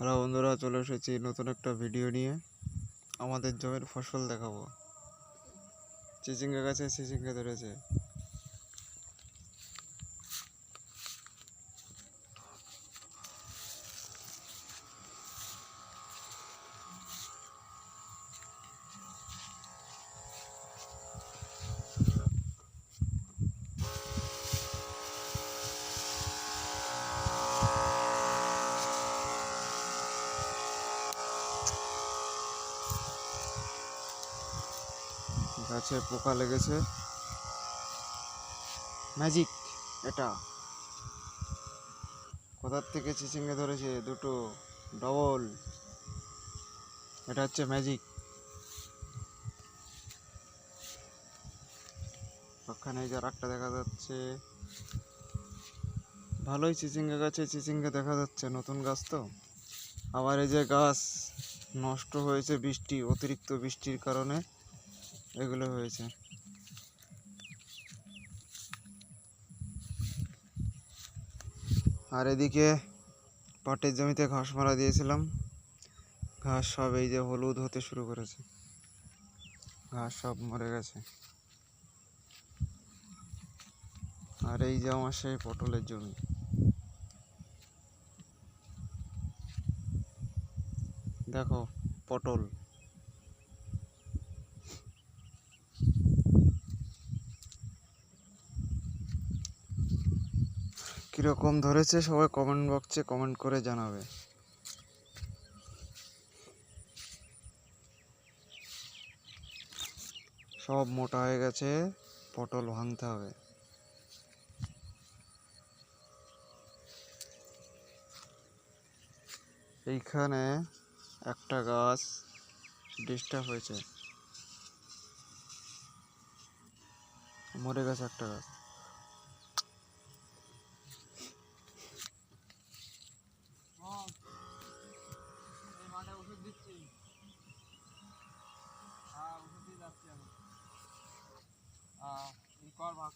Hello বন্ধুরা, চলে এসেছি নতুন একটা ভিডিও নিয়ে। আমাদের জমির ফসল দেখাবো। চিচিঙ্গা গাছে চিচিঙ্গা ধরেছে। গাছে পোকা লেগেছে। ম্যাজিক এটা। কোথার থেকে চিচিঙ্গা ধরেছে? দুটো ডবল এটা হচ্ছে ম্যাজিক ওখানে যে আরেকটা দেখা যাচ্ছে। ভালোই চিচিঙ্গা গাছে চিচিঙ্গা দেখা যাচ্ছে। নতুন গাছ তো। আবার এই যে গাছ নষ্ট হয়েছে বৃষ্টি, অতিরিক্ত বৃষ্টির কারণে। এগুলো হয়েছে। আর এদিকে পাটের জমিতে ঘাস মারা দিয়েছিলাম। ঘাস সব এই যে হলুদ হতে শুরু করেছে। ঘাস সব মরে গেছে। আর এই যে আমার সেই পটলের জমি। দেখো, পটল। কীরকম ধরেছে সবাই কমেন্ট বক্সে কমেন্ট করে জানাবে। সব মোটা হয়ে গেছে, পটল ভাঙতে হবে। এইখানে একটা গাছ ডিস্টার্ব হয়েছে। মরে গেছে একটা গাছ এই মাঠে ওষুধ দিচ্ছি হ্যাঁ ওষুধ দিয়ে যাচ্ছি আমি হ্যাঁ এই কর ভাগছে দেখ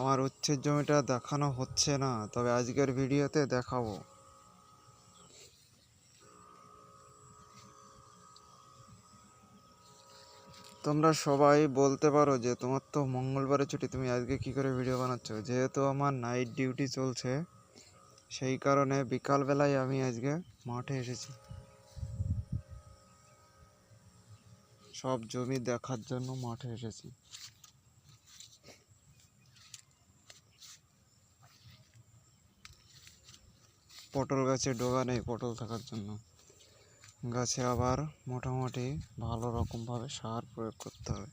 আমার উচ্ছের জমিটা দেখানো হচ্ছে না তবে আজকের ভিডিওতে দেখাবো। তোমরা সবাই বলতে পারো যে তোমার তো মঙ্গলবারে ছুটি, তুমি আজকে কি করে ভিডিও বানাচ্ছ? যেহেতু আমার নাইট ডিউটি চলছে, সেই কারণে বিকালবেলায় আমি আজকে মাঠে এসেছি। সব জমি দেখার জন্য মাঠে এসেছি। পটল গাছে ডোগা নেই, পটল থাকার জন্য। গাছে আবার মোটামুটি ভালো রকমভাবে সার প্রয়োগ করতে হবে।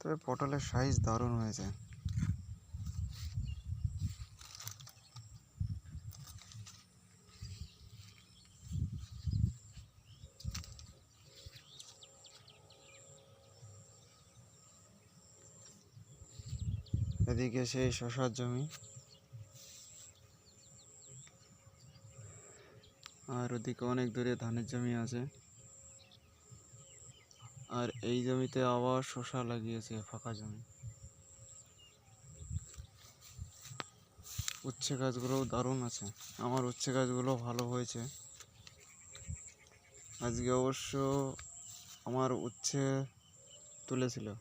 তবে পটলের সাইজ দারুণ হয়েছে। এদিকে সেই শশার জমি। আর ওদিকে অনেক দূরে ধানের জমি আছে। আর এই জমিতে আবার শশা লাগিয়েছে, ফাঁকা জমি। উচ্ছে গাছগুলোও দারুণ আছে। আমার উচ্ছে গাছগুলো ভালো হয়েছে। আজকে অবশ্য আমার উচ্ছে তুলেছিল।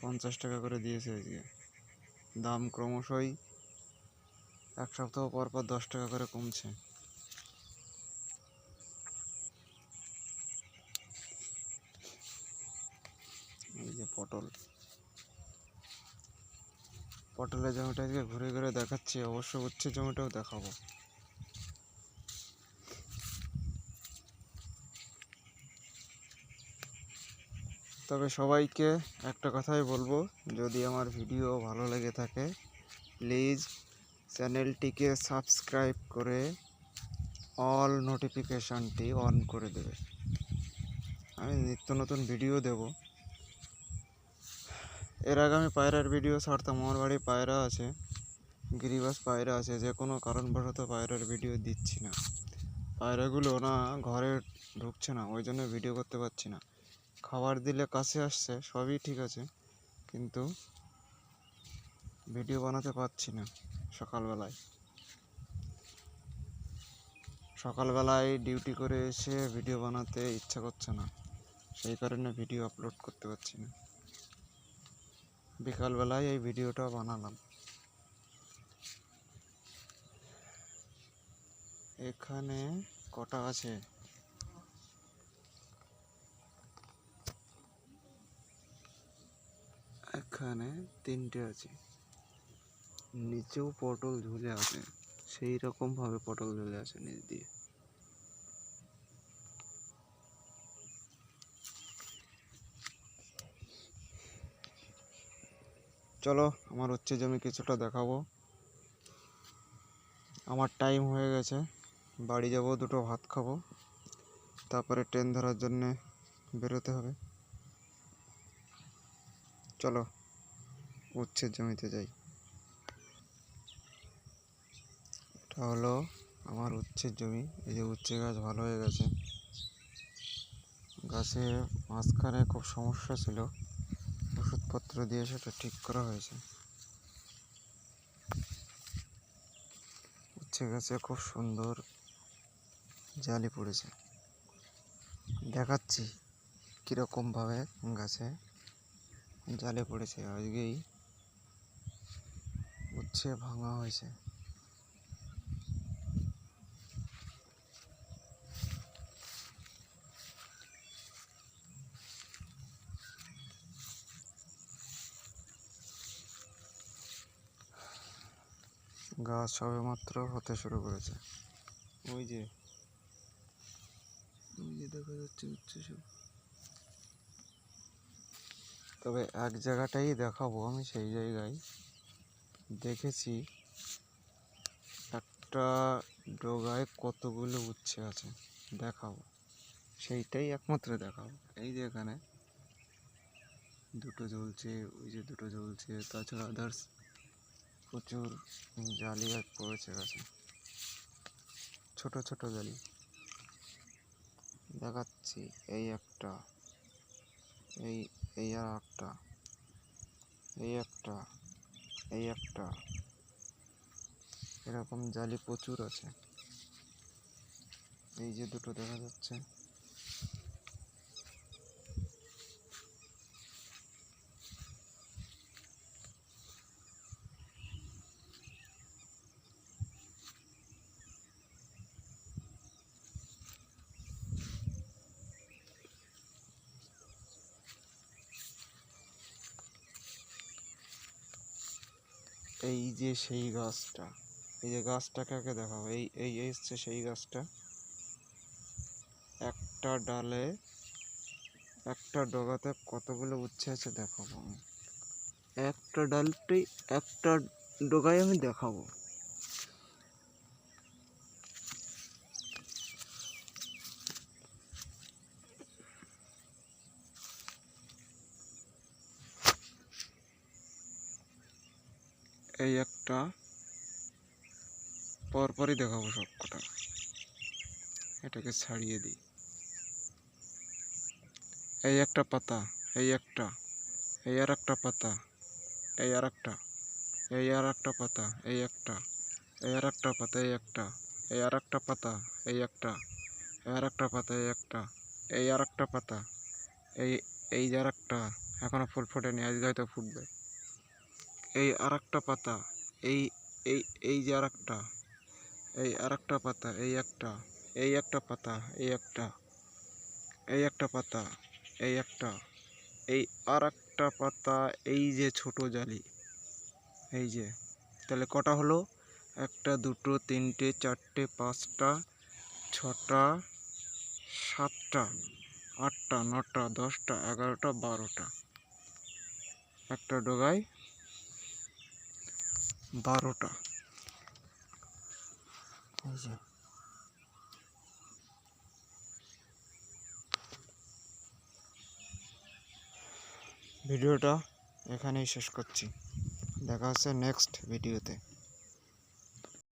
পঞ্চাশ টাকা করে দিয়েছে আজকে। দাম ক্রমশই এক সপ্তাহ পর পর দশ টাকা করে কমছে। এই যে পটল। পটলের জমিটাকে ঘুরে ঘুরে দেখাচ্ছি, অবশ্য উচ্ছে জমিটাও দেখাবো। তবে সবাইকে একটা কথাই বলব, যদি আমার ভিডিও ভালো লেগে থাকে প্লিজ চ্যানেলটিকে সাবস্ক্রাইব করে অল নোটিফিকেশানটি অন করে দেবে। আমি নিত্য নতুন ভিডিও দেব। এর আগে আমি পায়রার ভিডিও ছাড়তাম, আমার বাড়ি পায়রা আছে, গিরিবাস পায়রা আছে, যে কোনো কারণবশত পায়রার ভিডিও দিচ্ছি না। পায়রাগুলো না ঘরে ঢুকছে না, ওই জন্য ভিডিও করতে পারছি না। খাবার দিলে কাছে আসছে, সবই ঠিক আছে। কিন্তু ভিডিও বানাতে পারছি না সকালবেলায়। সকালবেলায় ডিউটি করে এসে ভিডিও বানাতে ইচ্ছা করছে না। সেই কারণে ভিডিও আপলোড করতে পারছি না। বিকালবেলায় এই ভিডিওটা বানালাম। এখানে কটা আছে? এখানে তিনটে আছে। নিচেও পটল ঝুলে আছে সেই রকম ভাবে পটল ঝুলে আছে নিচ দিয়ে। চলো, আমার হচ্ছে যে আমি কিছুটা দেখাবো। আমার টাইম হয়ে গেছে, বাড়ি যাব, দুটো ভাত খাব। তারপরে ট্রেন ধরার জন্যে বেরোতে হবে। চলো উচ্ছের জমিতে যাই। এটা হলো আমার উচ্ছের জমি। এই যে উচ্ছে গাছ ভালো হয়ে গেছে। গাছে মাঝখানে খুব সমস্যা ছিল। ওষুধপত্র দিয়ে সেটা ঠিক করা হয়েছে। উচ্ছে গাছে খুব সুন্দর জালি পড়েছে। দেখাচ্ছি কীরকমভাবে গাছে জালে পড়েছে, আজকেই উচ্ছে ভাঙা হয়েছে। গাছ সবেমাত্র হতে শুরু করেছে। ওই যে ওই যে দেখা যাচ্ছে উচ্ছে সব। তবে এক জায়গাটাই দেখাবো আমি সেই জায়গায়। দেখেছি একটা ডোগায় কতগুলো উচ্ছে আছে। দেখাবো। সেইটাই একমাত্র দেখাবো। এই যে এখানে দুটো জ্বলছে, ওই যে দুটো জ্বলছে, তাছাড়া আদার্স প্রচুর জালি আর পড়েছে গাছে। ছোট ছোট জালি। দেখাচ্ছি এই একটা। এই এই আর একটা, এই একটা এই একটা। এরকম জালি প্রচুর আছে। এই যে দুটো দেখা যাচ্ছে। এই যে সেই গাছটা, এই যে গাছটা কাকে দেখাবো। এই এই এসছে সেই গাছটা। একটা ডালে একটা ডগাতে কতগুলো উচ্ছে আছে দেখাবো একটা ডালটি একটা ডগায় আমি দেখাবো। এই একটা পরপরই দেখাবো সব কটা এটাকে ছাড়িয়ে দিই। এই একটা পাতা, এই একটা, এই আর একটা পাতা, এই আর একটা, এই আর একটা পাতা, এই একটা, এই আর একটা পাতা, এই একটা, এই আর একটা পাতা, এই একটা, এই আর একটা পাতা, এই একটা, এই আর একটা পাতা, এই এই আর একটা, এখনও ফুল ফোটেনি আজকে হয়তো ফুটবে। এই আর পাতা, এই এই এই যে আর এই আর পাতা, এই একটা এই একটা পাতা, এই একটা এই একটা পাতা, এই একটা, এই আর একটা পাতা, এই যে ছোট জালি, এই যে। তাহলে কটা হলো? একটা, দুটো, তিনটে, চারটে, পাঁচটা, ছটা, সাতটা, আটটা, নটা, দশটা, এগারোটা, বারোটা। একটা ডোগায় বারোটা। ভিডিওটা এখানেই শেষ করছি। দেখা হচ্ছে নেক্সট ভিডিওতে।